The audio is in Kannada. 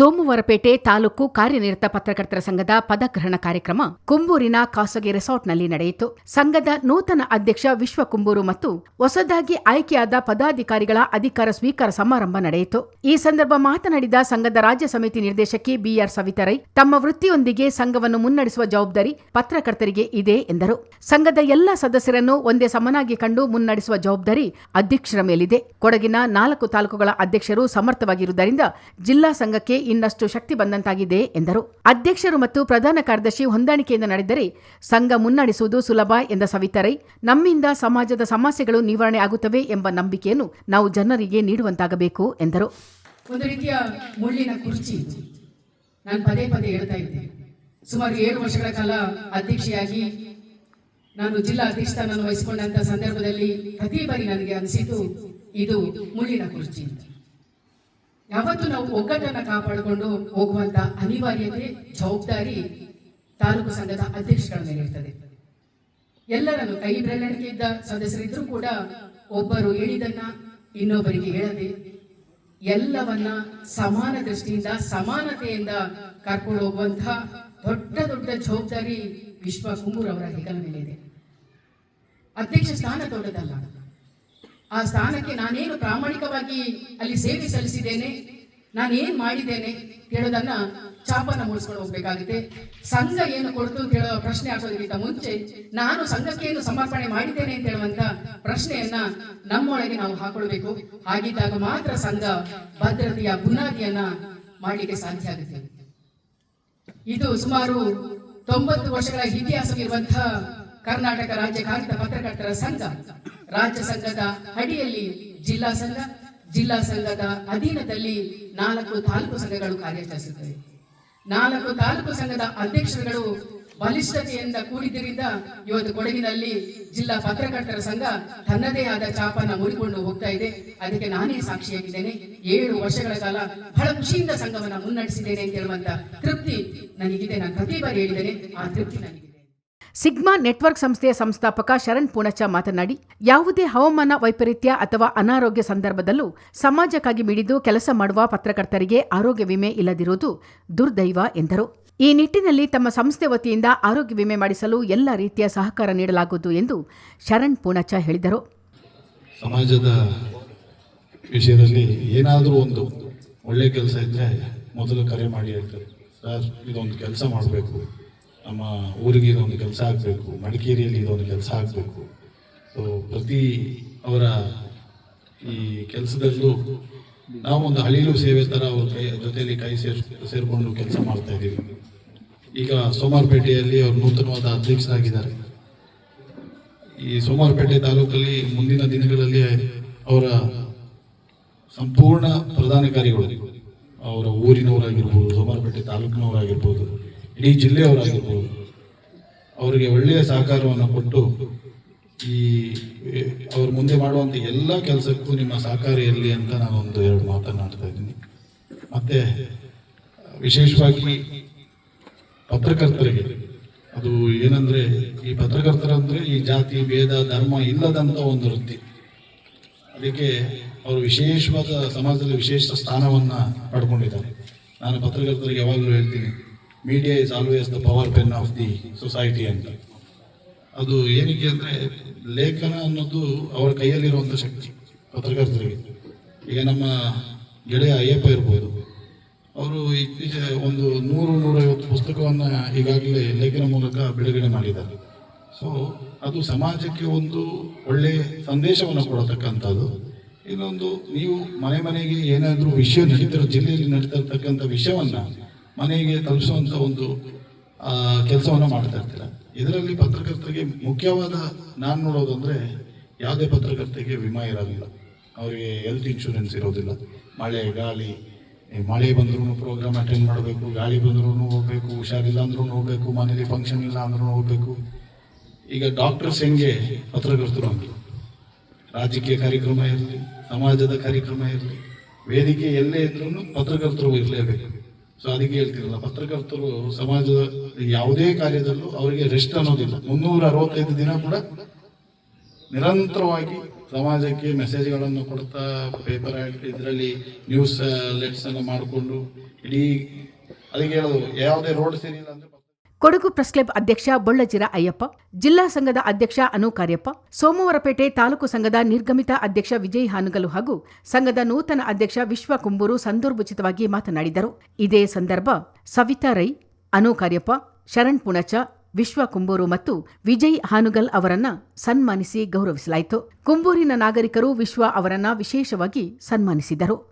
ಸೋಮವಾರಪೇಟೆ ತಾಲೂಕು ಕಾರ್ಯನಿರತ ಪತ್ರಕರ್ತರ ಸಂಘದ ಪದಗ್ರಹಣ ಕಾರ್ಯಕ್ರಮ ಕುಂಬೂರಿನ ಖಾಸಗಿ ರೆಸಾರ್ಟ್ನಲ್ಲಿ ನಡೆಯಿತು. ಸಂಘದ ನೂತನ ಅಧ್ಯಕ್ಷ ವಿಶ್ವ ಕುಂಬೂರು ಮತ್ತು ಹೊಸದಾಗಿ ಆಯ್ಕೆಯಾದ ಪದಾಧಿಕಾರಿಗಳ ಅಧಿಕಾರ ಸ್ವೀಕಾರ ಸಮಾರಂಭ ನಡೆಯಿತು. ಈ ಸಂದರ್ಭ ಮಾತನಾಡಿದ ಸಂಘದ ರಾಜ್ಯ ಸಮಿತಿ ನಿರ್ದೇಶಕಿ ಬಿಆರ್ ಸವಿತರೈ, ತಮ್ಮ ವೃತ್ತಿಯೊಂದಿಗೆ ಸಂಘವನ್ನು ಮುನ್ನಡೆಸುವ ಜವಾಬ್ದಾರಿ ಪತ್ರಕರ್ತರಿಗೆ ಇದೆ ಎಂದರು. ಸಂಘದ ಎಲ್ಲ ಸದಸ್ಯರನ್ನು ಒಂದೇ ಸಮನಾಗಿ ಕಂಡು ಮುನ್ನಡೆಸುವ ಜವಾಬ್ದಾರಿ ಅಧ್ಯಕ್ಷರ ಮೇಲಿದೆ. ಕೊಡಗಿನ ನಾಲ್ಕು ತಾಲೂಕುಗಳ ಅಧ್ಯಕ್ಷರು ಸಮರ್ಥವಾಗಿರುವುದರಿಂದ ಜಿಲ್ಲಾ ಸಂಘಕ್ಕೆ ಇನ್ನಷ್ಟು ಶಕ್ತಿ ಬಂದಂತಾಗಿದೆ, ಎಂದರು. ಅಧ್ಯಕ್ಷರು ಮತ್ತು ಪ್ರಧಾನ ಕಾರ್ಯದರ್ಶಿ ಹೊಂದಾಣಿಕೆಯಿಂದ ನಡೆದರೆ ಸಂಘ ಮುನ್ನಡೆಸುವುದು ಸುಲಭ, ಎಂದ ಸವಿತರೈ. ನಮ್ಮಿಂದ ಸಮಾಜದ ಸಮಸ್ಯೆಗಳು ನಿವಾರಣೆ ಆಗುತ್ತವೆ ಎಂಬ ನಂಬಿಕೆಯನ್ನು ನಾವು ಜನರಿಗೆ ನೀಡುವಂತಾಗಬೇಕು, ಎಂದರು. ಒಂದು ರೀತಿಯ ಮುಳ್ಳಿನ ಕುರ್ಚಿ ನಾನು ಪದೇ ಪದೇ ಹೇಳ್ತಾ ಇದ್ದೆ. ಸುಮಾರು ಏಳು ವರ್ಷಗಳ ಕಾಲ ಅಧ್ಯಕ್ಷೆಯಾಗಿ ನಾನು ಜಿಲ್ಲಾ ಅಧ್ಯಕ್ಷಸ್ಥಾನವನ್ನು ವಹಿಸಿಕೊಂಡಂತ ಸಂದರ್ಭದಲ್ಲಿ ಪ್ರತಿ ಬಾರಿ ನನಗೆ ಅನಿಸಿತು ಇದು ಮುಳ್ಳಿನ ಕುರ್ಚಿ. ಯಾವತ್ತು ನಾವು ಒಗ್ಗಟ್ಟನ್ನ ಕಾಪಾಡಿಕೊಂಡು ಹೋಗುವಂತ ಅನಿವಾರ್ಯತೆ, ಜವಾಬ್ದಾರಿ ತಾಲೂಕು ಸಂಘದ ಅಧ್ಯಕ್ಷಗಳ ಮೇಲೆ ಇರ್ತದೆ. ಎಲ್ಲರನ್ನು ಕೈ ಬೆರಳಿಕೆ ಇದ್ದ ಸದಸ್ಯರಿದ್ರೂ ಕೂಡ ಒಬ್ಬರು ಹೇಳಿದನ್ನ ಇನ್ನೊಬ್ಬರಿಗೆ ಹೇಳದೆ ಎಲ್ಲವನ್ನ ಸಮಾನ ದೃಷ್ಟಿಯಿಂದ, ಸಮಾನತೆಯಿಂದ ಕರ್ಕೊಂಡು ಹೋಗುವಂತಹ ದೊಡ್ಡ ದೊಡ್ಡ ಜವಾಬ್ದಾರಿ ವಿಶ್ವ ಕುಮೂರ್ ಅವರ ಹೆಗಲ ಮೇಲೆ ಇದೆ. ಅಧ್ಯಕ್ಷ ಸ್ಥಾನ ದೊಡ್ಡದಲ್ಲ ಆ ಸ್ಥಾನಕ್ಕೆ ನಾನೇನು ಪ್ರಾಮಾಣಿಕವಾಗಿ ಅಲ್ಲಿ ಸೇವೆ ಸಲ್ಲಿಸಿದ್ದೇನೆ, ನಾನೇನ್ ಮಾಡಿದ್ದೇನೆ ಕೇಳೋದನ್ನ ಚಾಪನ ಮೂಡಿಸ್ಕೊಂಡು ಹೋಗ್ಬೇಕಾಗುತ್ತೆ. ಸಂಘ ಏನು ಕೊಡ್ತು ಹೇಳೋ ಪ್ರಶ್ನೆ ಹಾಕೋದಕ್ಕಿಂತ ಮುಂಚೆ ನಾನು ಸಂಘಕ್ಕೆ ಏನು ಸಮರ್ಪಣೆ ಮಾಡಿದ್ದೇನೆ ಅಂತ ಹೇಳುವಂತ ಪ್ರಶ್ನೆಯನ್ನ ನಮ್ಮೊಳಗೆ ನಾವು ಹಾಕೊಳ್ಬೇಕು. ಹಾಗಿದ್ದಾಗ ಮಾತ್ರ ಸಂಘ ಭದ್ರತೆಯ ಬುನಾದಿಯನ್ನ ಮಾಡಲಿಕ್ಕೆ ಸಾಧ್ಯ ಆಗುತ್ತೆ. ಇದು ಸುಮಾರು ತೊಂಬತ್ತು ವರ್ಷಗಳ ಇತಿಹಾಸವಿರುವಂತಹ ಕರ್ನಾಟಕ ರಾಜ್ಯ ಕಾಗಿತ ಪತ್ರಕರ್ತರ ಸಂಘ. ರಾಜ್ಯ ಸಂಘದ ಅಡಿಯಲ್ಲಿ ಜಿಲ್ಲಾ ಸಂಘ, ಜಿಲ್ಲಾ ಸಂಘದ ಅಧೀನದಲ್ಲಿ ನಾಲ್ಕು ತಾಲೂಕು ಸಂಘಗಳು ಕಾರ್ಯಾಚರಿಸುತ್ತವೆ ನಾಲ್ಕು ತಾಲೂಕು ಸಂಘದ ಅಧ್ಯಕ್ಷರುಗಳು ಬಲಿಷ್ಠತೆಯಿಂದ ಕೂಡಿದ್ದರಿಂದ ಇವತ್ತು ಕೊಡಗಿನಲ್ಲಿ ಜಿಲ್ಲಾ ಪತ್ರಕರ್ತರ ಸಂಘ ತನ್ನದೇ ಆದ ಚಾಪನ ಮುರಿಕೊಂಡು ಹೋಗ್ತಾ ಇದೆ. ಅದಕ್ಕೆ ನಾನೇ ಸಾಕ್ಷಿಯಾಗಿದ್ದೇನೆ. ಏಳು ವರ್ಷಗಳ ಕಾಲ ಬಹಳ ಖುಷಿಯಿಂದ ಸಂಘವನ್ನ ಮುನ್ನಡೆಸಿದ್ದೇನೆ ಅಂತ ಹೇಳುವಂತ ತೃಪ್ತಿ ನನಗಿದೆ. ನಾನು ಪ್ರತಿ ಬಾರಿ ಹೇಳಿದ್ದೇನೆ. ಆ ತೃಪ್ತಿ ನನಗಿದೆ. ಸಿಗ್ಮಾ ನೆಟ್ವರ್ಕ್ ಸಂಸ್ಥೆಯ ಸಂಸ್ಥಾಪಕ ಶರಣ್ ಪೂಣಚ ಮಾತನಾಡಿ, ಯಾವುದೇ ಹವಾಮಾನ ವೈಪರೀತ್ಯ ಅಥವಾ ಅನಾರೋಗ್ಯ ಸಂದರ್ಭದಲ್ಲೂ ಸಮಾಜಕ್ಕಾಗಿ ಮಿಡಿದು ಕೆಲಸ ಮಾಡುವ ಪತ್ರಕರ್ತರಿಗೆ ಆರೋಗ್ಯ ವಿಮೆ ಇಲ್ಲದಿರುವುದು ದುರ್ದೈವ ಎಂದರು. ಈ ನಿಟ್ಟಿನಲ್ಲಿ ತಮ್ಮ ಸಂಸ್ಥೆ ವತಿಯಿಂದ ಆರೋಗ್ಯ ವಿಮೆ ಮಾಡಿಸಲು ಎಲ್ಲ ರೀತಿಯ ಸಹಕಾರ ನೀಡಲಾಗುವುದು ಎಂದು ಶರಣ್ ಪೂಣಚ ಹೇಳಿದರು. ಸಮಾಜದ ವಿಷಯದಲ್ಲಿ ಏನಾದರೂ ಒಂದು ಒಳ್ಳೆ ಕೆಲಸ ಇದ್ದರೆ ಮೊದಲು ಕರೆ ಮಾಡಿ ಹೇಳ್ತಾರೆ. ಸರ್, ಇದೊಂದು ಕೆಲಸ ಮಾಡಬೇಕು. ನಮ್ಮ ಊರಿಗೆ ಇದೊಂದು ಕೆಲಸ ಆಗಬೇಕು, ಮಡಿಕೇರಿಯಲ್ಲಿ ಇದೊಂದು ಕೆಲಸ ಆಗಬೇಕು. ಸೊ ಪ್ರತಿ ಅವರ ಈ ಕೆಲಸದಲ್ಲೂ ನಾವು ಒಂದು ಹಳಿಲು ಸೇವೆ ಥರ ಅವ್ರ ಕೈ, ಜೊತೆಯಲ್ಲಿ ಕೈ ಸೇರ್, ಸೇರಿಕೊಂಡು ಕೆಲಸ ಮಾಡ್ತಾ ಇದ್ದೀವಿ. ಈಗ ಸೋಮಾರಪೇಟೆಯಲ್ಲಿ ಅವರು ನೂತನವಾದ ಅಧ್ಯಕ್ಷರಾಗಿದ್ದಾರೆ ಈ ಸೋಮಾರಪೇಟೆ ತಾಲೂಕಲ್ಲಿ ಮುಂದಿನ ದಿನಗಳಲ್ಲಿ ಅವರ ಸಂಪೂರ್ಣ ಪ್ರಧಾನ ಕಾರ್ಯಗಳು, ಅವರ ಊರಿನವರಾಗಿರ್ಬೋದು ಸೋಮಾರಪೇಟೆ ತಾಲೂಕಿನವರಾಗಿರ್ಬೋದು ಇಡೀ ಜಿಲ್ಲೆಯವರಾಗಿರ್ಬೋದು, ಅವರಿಗೆ ಒಳ್ಳೆಯ ಸಹಕಾರವನ್ನು ಕೊಟ್ಟು ಈ, ಅವ್ರು ಮುಂದೆ ಮಾಡುವಂಥ ಎಲ್ಲ ಕೆಲಸಕ್ಕೂ ನಿಮ್ಮ ಸಹಕಾರ ಇರಲಿ ಅಂತ ನಾನೊಂದು ಎರಡು ಮಾತನಾಡ್ತಾ ಇದ್ದೀನಿ. ಮತ್ತು, ವಿಶೇಷವಾಗಿ ಪತ್ರಕರ್ತರಿಗೆ, ಅದು ಏನಂದರೆ, ಈ ಪತ್ರಕರ್ತರಂದರೆ ಈ ಜಾತಿ, ಭೇದ, ಧರ್ಮ ಇಲ್ಲದಂಥ ಒಂದು ವೃತ್ತಿ. ಅದಕ್ಕೆ ಅವರು ವಿಶೇಷವಾದ ಸಮಾಜದಲ್ಲಿ ವಿಶೇಷ ಸ್ಥಾನವನ್ನು ಪಡ್ಕೊಂಡಿದ್ದಾರೆ. ನಾನು ಪತ್ರಕರ್ತರಿಗೆ ಯಾವಾಗಲೂ ಹೇಳ್ತೀನಿ media is always the power pen of the society ಅಂತ ಅದು ಏನಕ್ಕೆ ಅಂದರೆ ಲೇಖನ ಅನ್ನೋದು ಅವರ ಕೈಯಲ್ಲಿರುವಂಥ ಶಕ್ತಿ, ಪತ್ರಕರ್ತರಿಗೆ. ಈಗ ನಮ್ಮ ಗೆಳೆಯ ಅಯ್ಯಪ್ಪ ಇರ್ಬೋದು, ಅವರು ಇತ್ತೀಚೆ ಒಂದು ನೂರು, ನೂರೈವತ್ತು ಪುಸ್ತಕವನ್ನು ಈಗಾಗಲೇ ಲೇಖನ ಮೂಲಕ ಬಿಡುಗಡೆ ಮಾಡಿದ್ದಾರೆ. ಸೊ ಅದು ಸಮಾಜಕ್ಕೆ ಒಂದು ಒಳ್ಳೆಯ ಸಂದೇಶವನ್ನು ಕೊಡತಕ್ಕಂಥದ್ದು. ಇನ್ನೊಂದು, ನೀವು ಮನೆ ಮನೆಗೆ ಏನಾದರೂ ವಿಷಯ ನಡೀತಿರೋ ಜಿಲ್ಲೆಯಲ್ಲಿ ನಡೀತಾ ವಿಷಯವನ್ನ ಮನೆಗೆ ತಲುಪಿಸುವಂಥ ಒಂದು ಕೆಲಸವನ್ನು ಮಾಡ್ತಾ ಇರ್ತೀರ. ಇದರಲ್ಲಿ ಪತ್ರಕರ್ತರಿಗೆ ಮುಖ್ಯವಾದ ನಾನು ನೋಡೋದಂದ್ರೆ ಯಾವುದೇ ಪತ್ರಕರ್ತರಿಗೆ ವಿಮಾ ಇರೋದಿಲ್ಲ. ಅವರಿಗೆ ಹೆಲ್ತ್ ಇನ್ಶೂರೆನ್ಸ್ ಇರೋದಿಲ್ಲ. ಮಳೆ, ಗಾಳಿ ಮಳೆ ಬಂದ್ರೂ ಪ್ರೋಗ್ರಾಮ್ ಅಟೆಂಡ್ ಮಾಡಬೇಕು, ಗಾಳಿ ಬಂದ್ರೂ ಹೋಗ್ಬೇಕು, ಹುಷಾರಿಲ್ಲ ಅಂದ್ರೂ ಹೋಗ್ಬೇಕು, ಮನೇಲಿ ಫಂಕ್ಷನ್ ಇಲ್ಲ ಅಂದ್ರೂ ಹೋಗ್ಬೇಕು. ಈಗ ಡಾಕ್ಟರ್ಸ್ ಹೆಂಗೆ ಪತ್ರಕರ್ತರು ಅಂದರು? ರಾಜಕೀಯ ಕಾರ್ಯಕ್ರಮ ಇರಲಿ, ಸಮಾಜದ ಕಾರ್ಯಕ್ರಮ ಇರಲಿ, ವೇದಿಕೆ ಎಲ್ಲೇ ಇದ್ರೂ ಪತ್ರಕರ್ತರು ಇರಲೇಬೇಕು. ಸೊ ಅದಕ್ಕೆ ಹೇಳ್ತಿರಲ್ಲ, ಪತ್ರಕರ್ತರು ಸಮಾಜದ ಯಾವುದೇ ಕಾರ್ಯದಲ್ಲೂ ಅವರಿಗೆ ರೆಸ್ಟ್ ಅನ್ನೋದಿಲ್ಲ. ಮುನ್ನೂರ ಅರವತ್ತೈದು ದಿನ ಕೂಡ ನಿರಂತರವಾಗಿ ಸಮಾಜಕ್ಕೆ ಮೆಸೇಜ್ಗಳನ್ನು ಕೊಡ್ತಾ ಪೇಪರ್ ಇದರಲ್ಲಿ ನ್ಯೂಸ್ ಲೆಟ್ಸ್ ಅನ್ನು ಮಾಡಿಕೊಂಡು, ಇಡೀ, ಅದಕ್ಕೆ ಹೇಳೋದು, ಯಾವುದೇ ರೋಡ್ ಸೇರಿಲ್ಲ ಅಂದ್ರೆ ಕೊಡಗು ಪ್ರೆಸ್ ಅಧ್ಯಕ್ಷ ಬೊಳ್ಳಜಿರ ಅಯ್ಯಪ್ಪ, ಜಿಲ್ಲಾ ಸಂಘದ ಅಧ್ಯಕ್ಷ ಅನು ಕಾರ್ಯಪ್ಪ, ಸೋಮವಾರಪೇಟೆ ತಾಲೂಕು ಸಂಘದ ನಿರ್ಗಮಿತ ಅಧ್ಯಕ್ಷ ವಿಜಯ್ ಹಾನುಗಲು ಹಾಗೂ ಸಂಘದ ನೂತನ ಅಧ್ಯಕ್ಷ ವಿಶ್ವ ಕುಂಬೂರು ಸಂದರ್ಭೋಚಿತವಾಗಿ ಮಾತನಾಡಿದರು. ಇದೇ ಸಂದರ್ಭ ಸವಿತಾ ರೈ, ಅನು ಕಾರ್ಯಪ್ಪ, ಶರಣ್ ಪುಣಚ, ವಿಶ್ವ ಕುಂಬೂರು ಮತ್ತು ವಿಜಯ್ ಹಾನುಗಲ್ ಅವರನ್ನ ಸನ್ಮಾನಿಸಿ ಗೌರವಿಸಲಾಯಿತು. ಕುಂಬೂರಿನ ನಾಗರಿಕರು ವಿಶ್ವ ಅವರನ್ನ ವಿಶೇಷವಾಗಿ ಸನ್ಮಾನಿಸಿದರು.